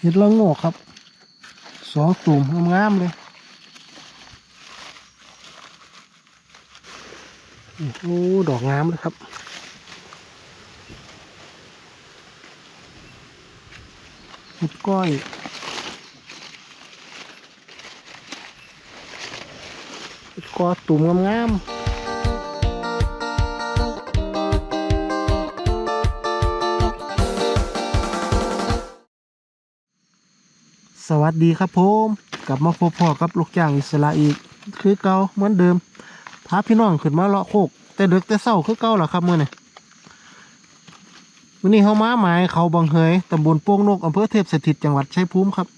เห็ดละโงกครับ สองตุ่มงามๆเลยโอ้ดอกงามเลยครับเห็ดก้อยเห็ดกอตุ่มงามๆ วัสดีครับผมกลับมาพบพ่อกับลูกจ้างอิสระอีก คือเก่าเหมือนเดิมพาพี่น้องขึ้นมาเลาะโคก แต่เด็กแต่เศร้าคือเก่าเหรอครับมื่อนี่วันนี้เขามาหมายเขาบางเฮยตำบลโป่งนกอำเภอเทพสถิตจังหวัดชัยภูมิครับ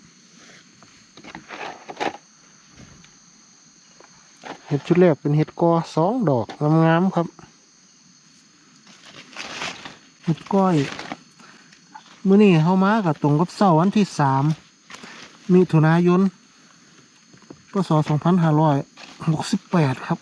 เห็ดชุดแรกเป็นเห็ดกอสองดอกงามๆครับเห็ดก้อยมื้อนี้เขามากับตรงกับเสาร์วันที่สาม มิถุนายนพศสองพันห้าร้อยหกสิบแปดครับ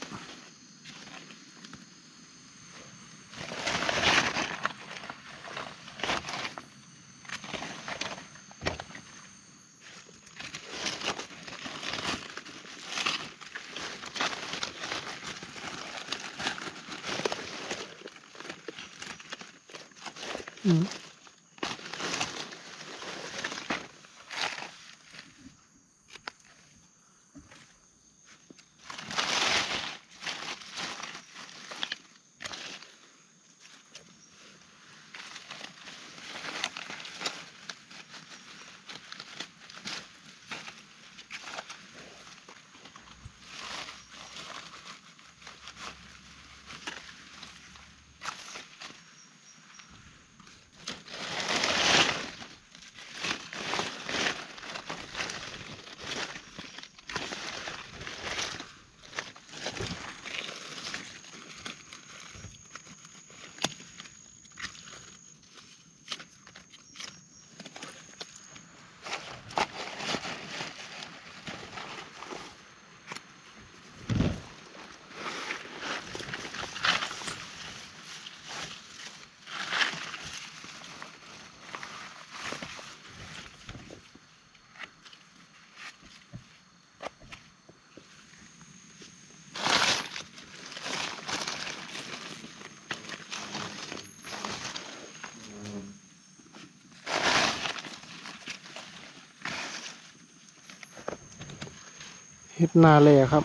เห็ดนาเลยครับ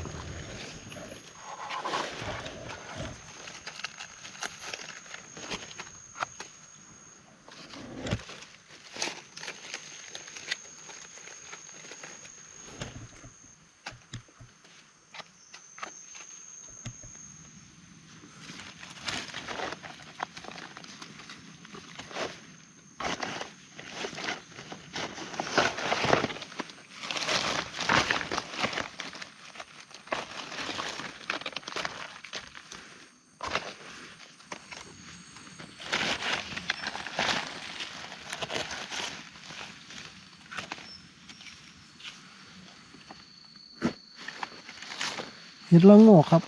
ห็ดละโงกครับ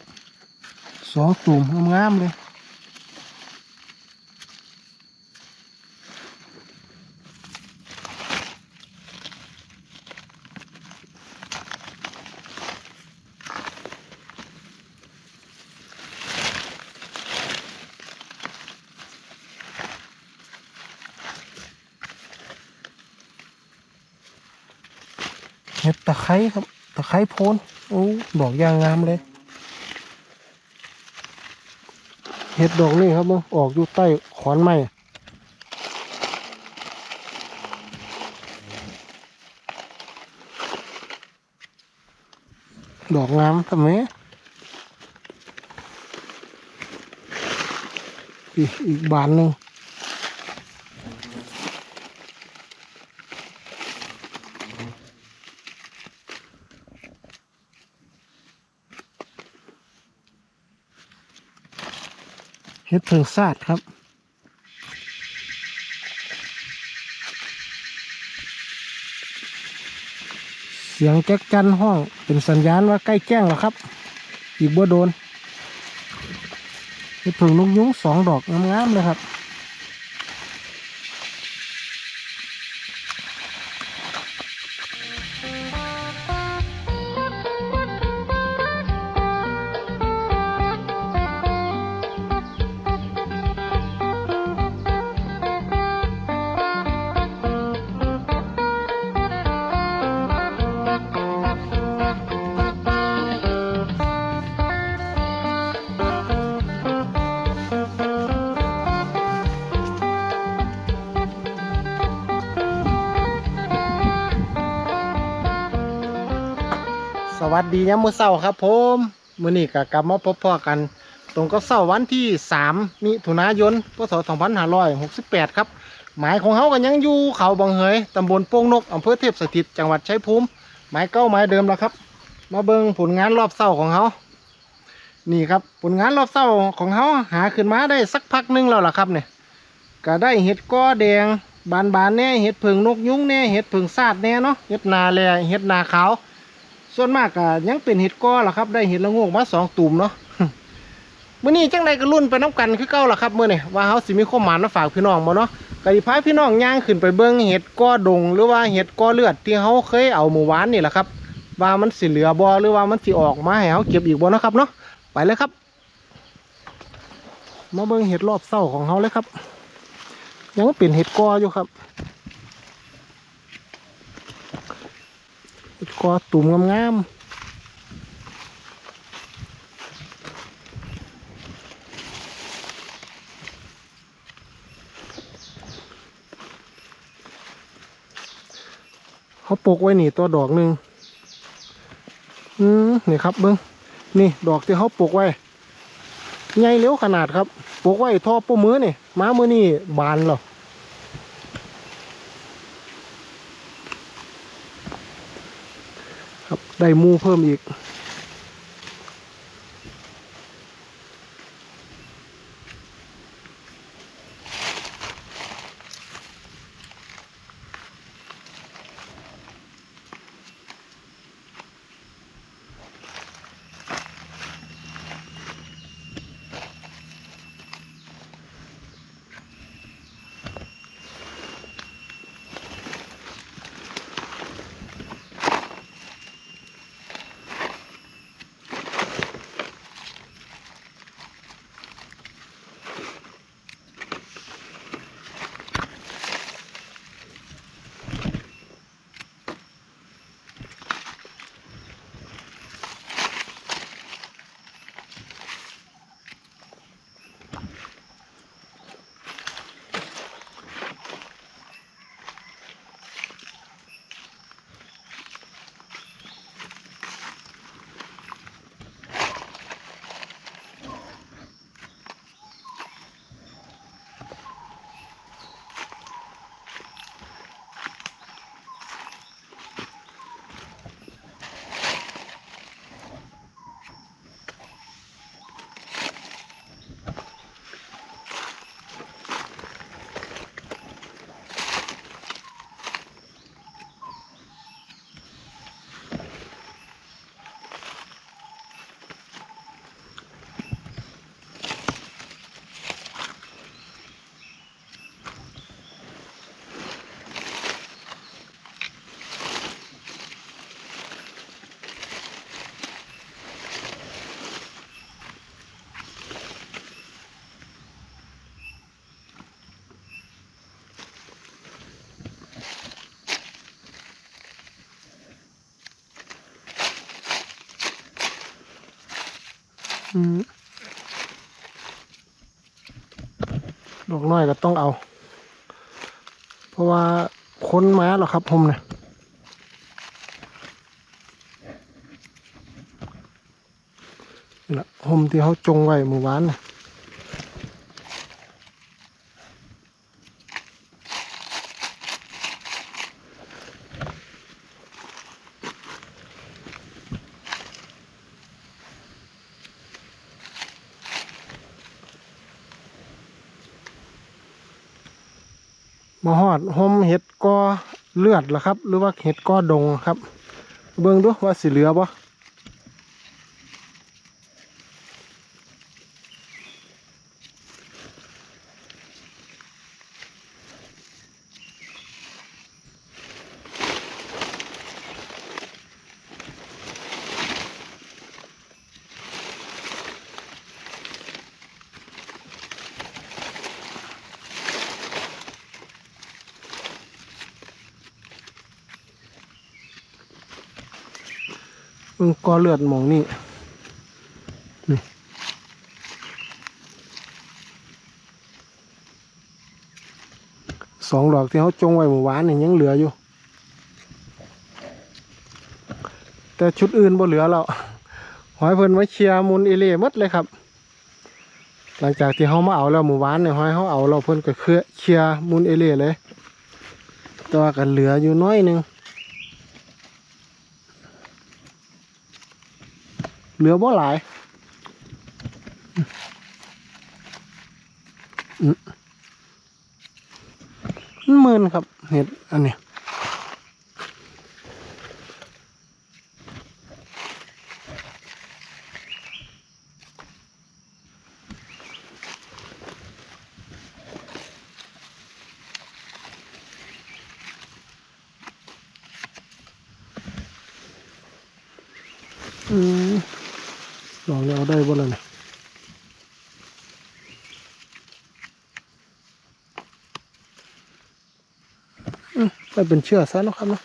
สองตุ่มงามๆเลยเห็ดตะไคร้ครับ ตะไคร้โพน โอ้ดอกยางงามเลย เห็ดดอกนี่ครับมึงออกอยู่ใต้ขอนไม้ดอกงามทำไมอีกอีกบานหนึ่ง ดเพิงซาดครับ เสียงแจ๊กจันห้องเป็นสัญญาณว่าใกล้แจ้งแล้วครับ อีกบ่โดนเห็ดเพิงนกยุ้งสองดอกงามๆเลยครับ วัสดียามมื้อเช้าครับผมมื้อนี้ก็กลับมาพบพ่อกัน ตรงกับเช้าวันที่3มิถุนายนพศ2568 ครับ หมายของเฮาก็ยังอยู่เขาบางเหยตำบลโป่งนกอำเภอเทพสถิตจังหวัดชัยภูมิหมายเก้าหมายเดิมแล้วครับ มาเบิ่งผลงานรอบเช้าของเฮานี่ครับผลงานรอบเช้าของเฮาหาขึ้นมาได้สักพักนึงแล้วล่ะครับเนี่ยก็ได้เห็ดก้อแดงบานบานๆแน่เห็ดผึ่งนกยุงแน่เห็ดผึ่งซาดแน่เนาะเห็ดนาแลเห็ดนาขาว ส่วนมากก็ยังเป็นเห็ดก้อล่ะครับ ได้เห็ดละโงกมาสองตุ่มเนาะมื้อนี้จังไดก็รุ่นไปน้ำกันคือเก่าล่ะครับเมื้อนี้ว่าเฮาสิมีข้อมานมาฝากพี่น้องบ่เนาะก็สิพายพี่น้องย่างขึ้นไปเบิ่งเห็ดก้อดง หรือว่าเห็ดก้อเลือดที่เฮาเคยเอาเมื่อวานนี่แหละครับ ว่ามันสิเหลือบ่หรือว่ามันสิออกมาให้เฮาเก็บอีกบ่นะครับเนาะไปเลยครับ มาเบิ่งเห็ดรอบเศร้าของเฮาเลยครับ ยังเป็นเห็ดก้ออยู่ครับเห็ด ก้อตุ่มงามๆเขาปลูกไว้นี่ตัวดอกหนึ่งอืมนี่ครับเบิ้งนี่ดอกที่เขาปลูกไว้ใหญ่เร็วขนาดครับปลูกไว้ท่อปูมือนี่ม้ามือนี่บานหรอครับ ได้มูเพิ่มอีก ดอกน้อยก็ต้องเอา เพราะว่าค้นมาหรอครับผมเนี่ยนี่ละผมที่เขาจงไว้เมื่อวานน่ะมาหอดหมเห็ดกอ เลือดเหรอครับ หรือว่าเห็ดก้อดงครับ เบิ่งดูว่าสีเหลือบ่ กอเลือดหมองนี่นี่สองดอกที่เขาจงไว้เมื่อวานนี่ยังเหลืออยู่ แต่ชุดอื่นบ่เหลือแล้วหอยเพิ่นไว้เคลียร์มูลเอเล่หมดเลยครับ หลังจากที่เขามาเอาแล้วหมู่บ้านเนี่ยหอยเขาเอาเราเพิ่นก็เคลียร์เคลียร์มูลเอเล่เลย แต่ว่ากันเหลืออยู่น้อยหนึง เหลือบ่หลายมันหมื่นครับเห็ดอันนี้ยมลองแล้วเอาได้บ่ล่ะเนี่ย อืมไปเป็นเชื่อซะนะครับนะ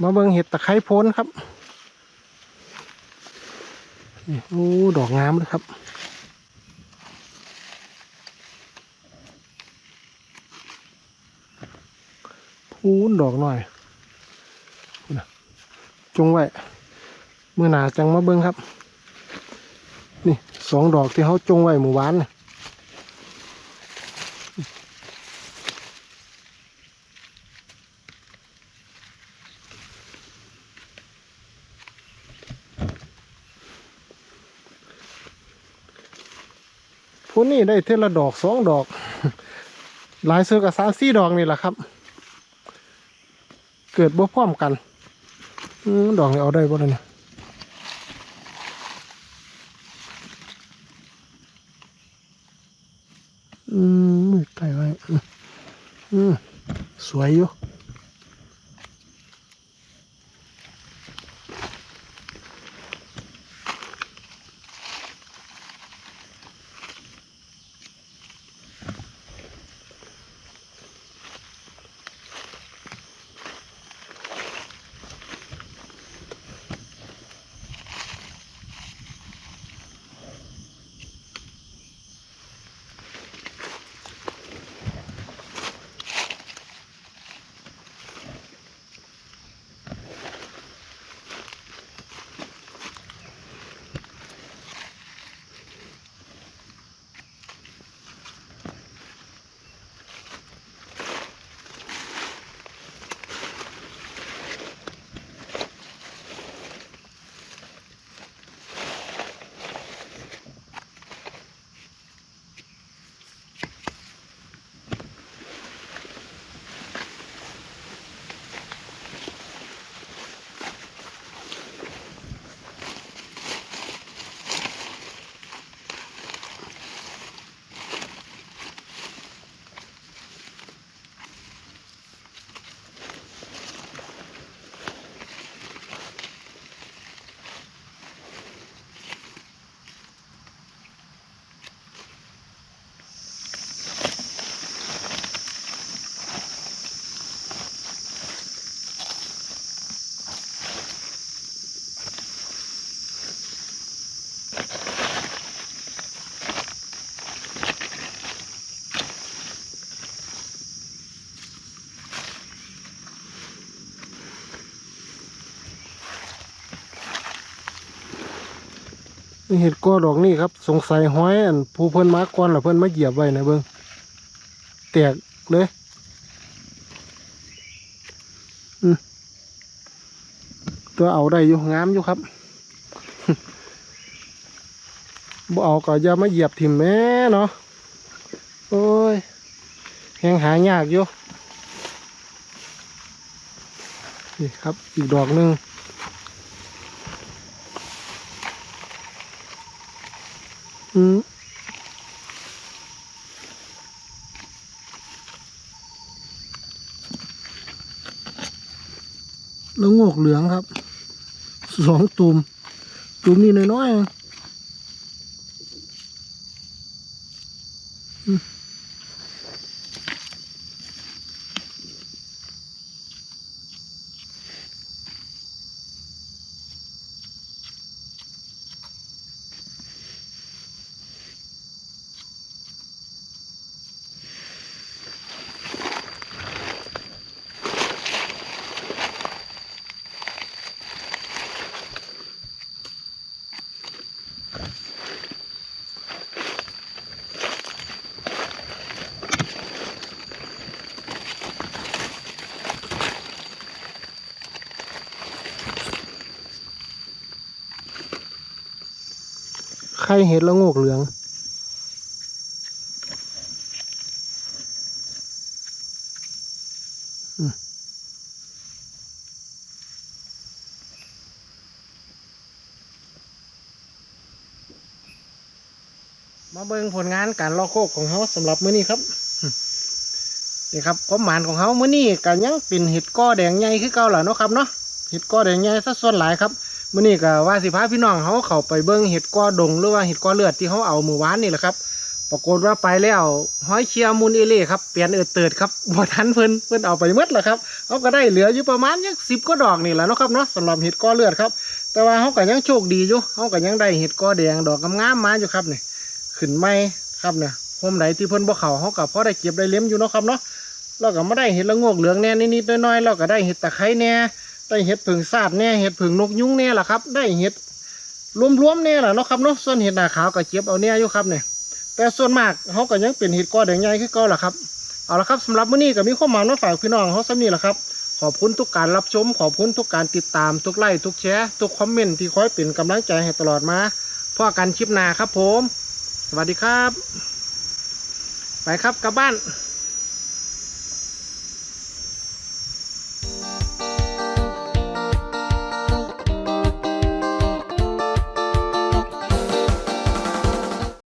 มาเบิ่งเห็ดตะไคร้โพ้นครับโอ้ดอกงามเลยครับพูนดอกหน่อยจงไว้ เมื่อหนาจังมาเบิ้งครับ นี่สองดอกที่เขาจงไว้หมู่บ้านน่ะพูนนี่ได้เท่าละดอกสองดอก หลายเสือกับสามสี่ดอกนี่แหละครับ เกิดบ่พร้อมกันอดอกนี้เอาได้บ่ล่ะเนี่ยอืมไต่ไว้อืม อืมสวยอยู่ เห็ดก้อดอกนี่ครับ สงสัยห้อยอันผู้เพิ่นมาก่อนแล้วเพิ่นมาเหยียบไว้นะเบิ่งแตกเลยตัวเอาได้อยู่งามอยู่ครับบ่เอาก็อย่ามาเหยียบถิ่มแม่เนาะโอ้ยแหงหายากอยู่นี่ครับอีกดอกหนึ่ง อืมแล้วงอกเหลืองครับ สองตุ่มตุ่มนี่น้อยๆ ไข่เห็ดละโงกเหลือง มาเบิ่งผลงานการลอกโคกของเขาสำหรับมื้อนี้ครับนี่ครับความหมานของเขามื้อนี้ก็ยังเป็นเห็ดก้อแดงใหญ่คือเก่าแหละเนาะครับเนาะเห็ดก้อแดงใหญ่ซะส่วนหลายครับ มื้อนี้ก็ว่าสิพาพี่น้องเขาเข้าไปเบิ่งเห็ดก้อดงหรือว่าเห็ดก้อเลือดที่เขาเอามือวานนี่แหละครับ ปรากฏว่าไปแล้วห้อยเชียร์มูลเอเล่ครับเปลี่ยนเอิดเติดครับบ่ทันเพิ่นเพิ่นเอาไปหมดแล้วครับเขาก็ได้เหลืออยู่ประมาณยักสิบก็ดอกนี่แหละเนาะครับเนาะสำหรับเห็ดก้อเลือดครับ แต่ว่าเขาก็ยังโชคดีอยู่เขาก็ยังได้เห็ดก้อแดงดอกงามๆมาอยู่ครับเนี่ยขึ้นไม่ครับเนี่ยโฮมไหนที่เพิ่นบ่เขาเขากับพอได้เก็บได้เลี้ยมอยู่เนาะครับเนาะเราก็มาได้เห็ดละโงกเหลืองแน่นิดๆน้อยๆเราก็ได้เห็ดตะไคร้แน่ ได้เห็ดผึ่งซาดแน่เห็ดผึ่งนกยุ้งแน่ล่ะครับ ได้เห็ดรวมๆแน่ล่ะเนาะครับเนาะส่วนเห็ดหนาขาวก็เก็บเอาแน่อยู่ครับเนี่ยแต่ส่วนมากเขาก็ยังเป็นเห็ดก้อแดงใหญ่คือเก่าล่ะครับเอาละครับสำหรับมื้อนี้ก็มีข้อมูลมาฝากพี่น้องเขาซ้ำนี้ล่ะครับ ขอบคุณทุกการรับชม ขอบคุณทุกการติดตามทุกไลค์ทุกแชร์ทุกคอมเมนต์ที่คอยเป็นกำลังใจให้ตลอดมาพ่อกันคลิปหน้าครับผม สวัสดีครับ ไปครับกลับบ้าน